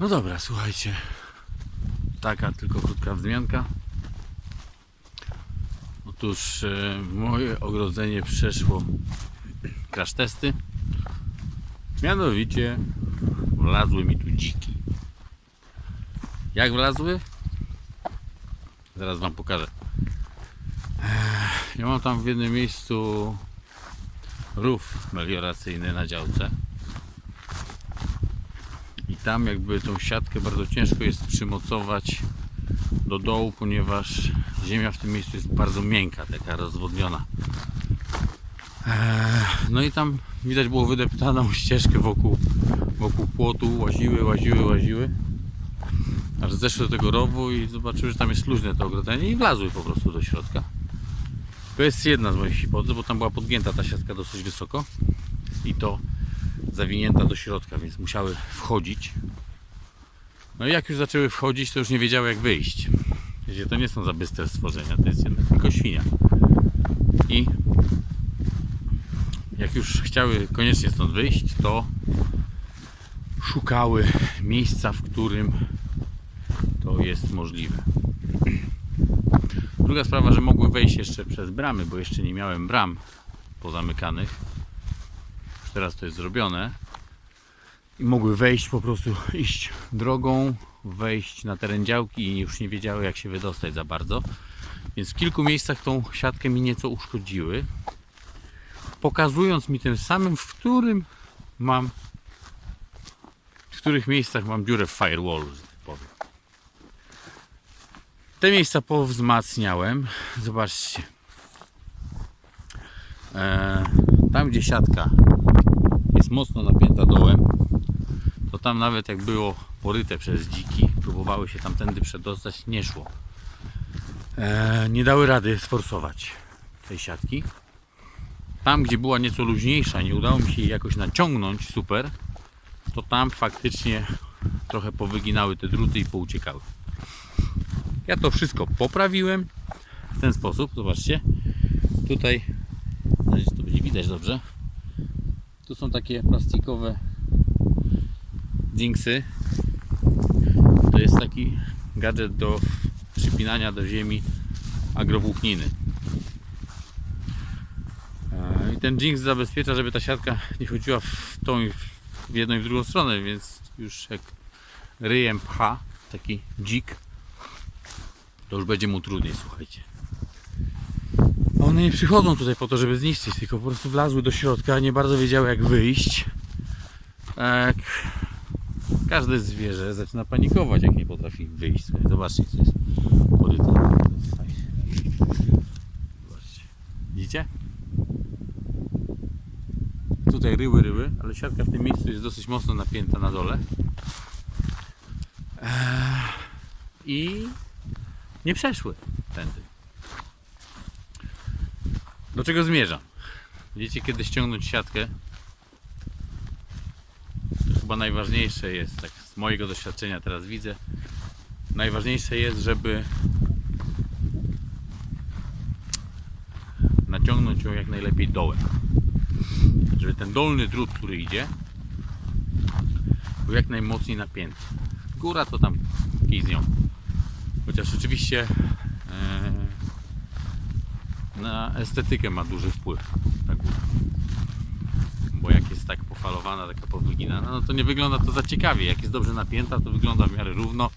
No dobra, słuchajcie. Taka tylko krótka wzmianka. Otóż e, moje ogrodzenie przeszło crash testy. Mianowicie wlazły mi tu dziki. Jak wlazły? Zaraz Wam pokażę. Ja mam tam w jednym miejscu rów melioracyjny na działce. I tam jakby tą siatkę bardzo ciężko jest przymocować do dołu, ponieważ ziemia w tym miejscu jest bardzo miękka, taka rozwodniona. Eee, No i tam widać było wydeptaną ścieżkę wokół, wokół płotu, łaziły, łaziły, łaziły. Aż zeszły do tego rowu i zobaczyły, że tam jest luźne to ogrodzenie i wlazły po prostu do środka. To jest jedna z moich hipotez, bo tam była podgięta ta siatka dosyć wysoko i to zawinięta do środka, więc musiały wchodzić. No i jak już zaczęły wchodzić, to już nie wiedziały jak wyjść. Wiecie, to nie są za bystre stworzenia, to jest jednak tylko świnia. I jak już chciały koniecznie stąd wyjść, to szukały miejsca, w którym to jest możliwe. Druga sprawa, że mogły wejść jeszcze przez bramy, bo jeszcze nie miałem bram pozamykanych. Teraz to jest zrobione. I mogły wejść po prostu, iść drogą, wejść na teren działki i już nie wiedziały jak się wydostać za bardzo. Więc w kilku miejscach tą siatkę mi nieco uszkodziły. Pokazując mi tym samym, w którym mam w których miejscach mam dziurę w firewallu, tak powiem. Te miejsca powzmacniałem. Zobaczcie. E, tam gdzie siatka jest mocno napięta dołem, to tam nawet jak było poryte przez dziki, próbowały się tamtędy przedostać, nie szło. E, nie dały rady sforsować tej siatki. Tam gdzie była nieco luźniejsza, nie udało mi się jej jakoś naciągnąć super, to tam faktycznie trochę powyginały te druty i pouciekały. Ja to wszystko poprawiłem w ten sposób, zobaczcie. Tutaj, to będzie widać dobrze. Tu są takie plastikowe dingsy. To jest taki gadżet do przypinania do ziemi agrowłókniny. E, I ten jinx zabezpiecza, żeby ta siatka nie chodziła w tą i w jedną i w drugą stronę, więc już jak ryjem pcha taki dzik, to już będzie mu trudniej, słuchajcie. One nie przychodzą tutaj po to, żeby zniszczyć, tylko po prostu wlazły do środka, nie bardzo wiedziały jak wyjść. Jak każde zwierzę zaczyna panikować, jak nie potrafi wyjść. Zobaczcie, co jest. Zobaczcie. Widzicie? Tutaj ryły, ryły, ale siatka w tym miejscu jest dosyć mocno napięta na dole. Eee, I nie przeszły tędy. Do czego zmierzam? Widzicie, kiedy ściągnąć siatkę, to chyba najważniejsze jest, tak z mojego doświadczenia teraz widzę, najważniejsze jest, żeby naciągnąć ją jak najlepiej dołem. Żeby ten dolny drut, który idzie, był jak najmocniej napięty. Góra to tam kij z. Chociaż oczywiście na estetykę ma duży wpływ ta góra. Bo jak jest tak pofalowana, taka powyginana, no to nie wygląda to za ciekawie. Jak jest dobrze napięta, to wygląda w miarę równo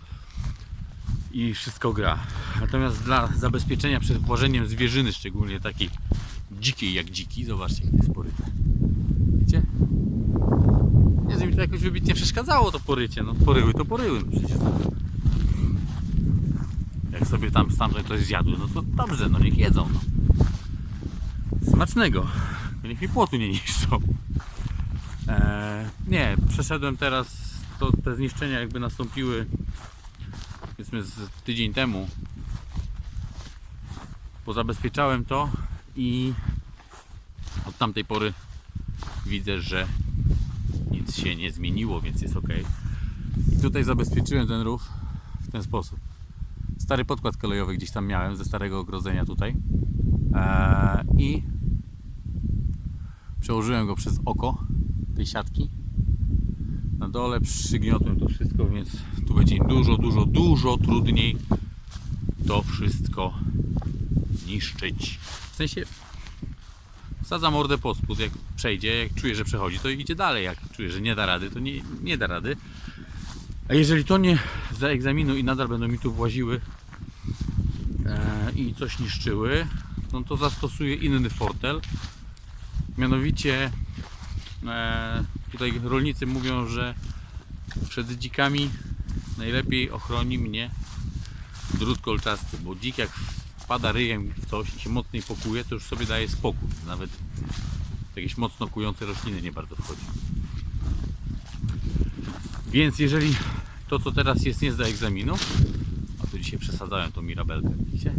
i wszystko gra. Natomiast dla zabezpieczenia przed włożeniem zwierzyny, szczególnie takiej dzikiej jak dziki, zobaczcie jak to jest poryte. Widzicie? Nie, że mi to jakoś wybitnie przeszkadzało to porycie. No poryły to poryły, no przecież. Jak sobie tam stamtąd coś zjadły, no to dobrze, no niech jedzą. No. Smacznego. Niech mi płotu nie niszczą. Eee, nie, przeszedłem teraz, to te zniszczenia jakby nastąpiły powiedzmy z tydzień temu. Pozabezpieczałem to i od tamtej pory widzę, że nic się nie zmieniło, więc jest ok. I tutaj zabezpieczyłem ten rów w ten sposób. Stary podkład kolejowy gdzieś tam miałem ze starego ogrodzenia tutaj. Eee, I przełożyłem go przez oko tej siatki na dole, przygniotłem to wszystko, więc tu będzie dużo, dużo, dużo trudniej to wszystko niszczyć. W sensie wsadza mordę pod spód, jak przejdzie, jak czuje, że przechodzi, to idzie dalej. Jak czuje, że nie da rady, to nie, nie da rady. A jeżeli to nie za egzaminu i nadal będą mi tu właziły e, i coś niszczyły, no to zastosuję inny fortel. Mianowicie e, tutaj rolnicy mówią, że przed dzikami najlepiej ochroni mnie drut kolczasty, bo dzik jak wpada ryjem w coś i się mocniej pokuje, to już sobie daje spokój. Nawet jakieś mocno kujące rośliny nie bardzo wchodzi. Więc jeżeli to co teraz jest nie zda egzaminu, a tu dzisiaj przesadzałem tą mirabelkę, widzicie?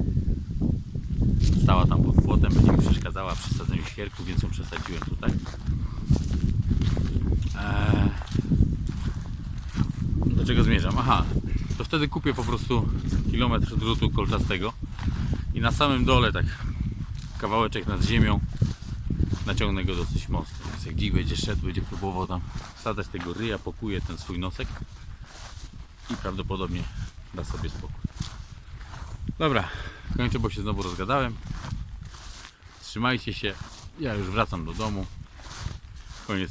Stała tam pod płotem, będzie mi przeszkadzała przy sadzeniu świerku, więc ją przesadziłem tutaj. Eee, do czego zmierzam? Aha, to wtedy kupię po prostu kilometr drutu kolczastego i na samym dole tak kawałeczek nad ziemią naciągnę go dosyć mocno. Więc jak dzik będzie szedł, będzie próbował tam wsadzać tego ryja, pokuje ten swój nosek i prawdopodobnie da sobie spokój. Dobra, kończę, bo się znowu rozgadałem. Trzymajcie się. Ja już wracam do domu. Koniec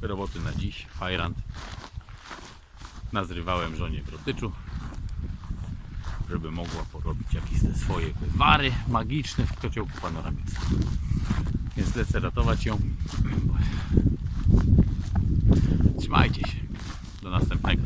roboty na dziś. Fajrant. Nazrywałem żonie w rotyczu, żeby mogła porobić jakieś te swoje wary magiczne w kociołku panoramickim. Więc lecę ratować ją. Trzymajcie się. Do następnego.